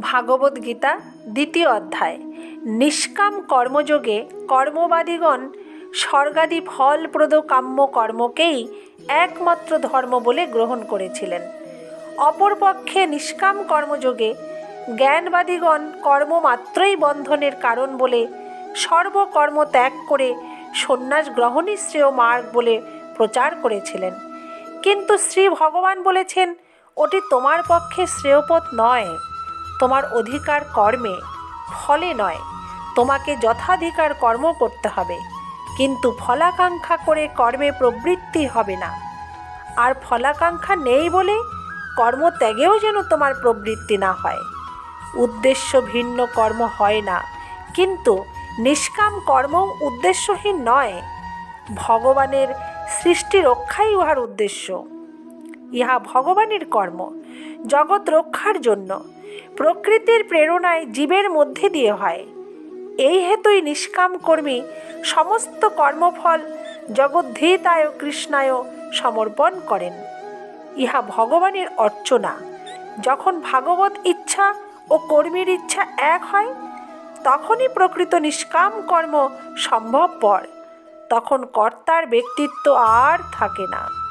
ভাগবত গীতা, দ্বিতীয় অধ্যায়। নিষ্কাম কর্মযোগে কর্মবাদীগণ স্বর্গাদি ফলপ্রদ কাম্য কর্মকেই একমাত্র ধর্ম বলে গ্রহণ করেছিলেন। অপরপক্ষে নিষ্কাম কর্মযোগে জ্ঞানবাদীগণ কর্মমাত্রই বন্ধনের কারণ বলে সর্বকর্ম ত্যাগ করে সন্ন্যাস গ্রহণই শ্রেয় মার্গ বলে প্রচার করেছিলেন। কিন্তু শ্রী ভগবান বলেছেন, ওটি তোমার পক্ষে শ্রেয়পথ নয়। তোমার অধিকার কর্মে ফলে নয়। তোমাকে যথাধিকার কর্ম করতে হবে, কিন্তু ফলাকাঙ্ক্ষা করে কর্মে প্রবৃত্তি হবে না। আর ফলাকাঙ্ক্ষা নেই বলে কর্মত্যাগেও যেন তোমার প্রবৃত্তি না হয়। উদ্দেশ্য ভিন্ন কর্ম হয় না, কিন্তু নিষ্কাম কর্ম উদ্দেশ্যহীন নয়। ভগবানের সৃষ্টি রক্ষাই উহার উদ্দেশ্য। ইহা ভগবানের কর্ম, জগৎ রক্ষার জন্য। প্রকৃতির প্রেরণায় জীবের মধ্যে দিয়ে হয়। এই হেতুই নিষ্কাম কর্মী সমস্ত কর্মফল জগদ্ধিতায় কৃষ্ণায় সমর্পণ করেন। ইহা ভগবানের অর্চনা। যখন ভাগবত ইচ্ছা ও কর্মীর ইচ্ছা এক হয়, তখনই প্রকৃত নিষ্কাম কর্ম সম্ভবপর। তখন কর্তার ব্যক্তিত্ব আর থাকে না।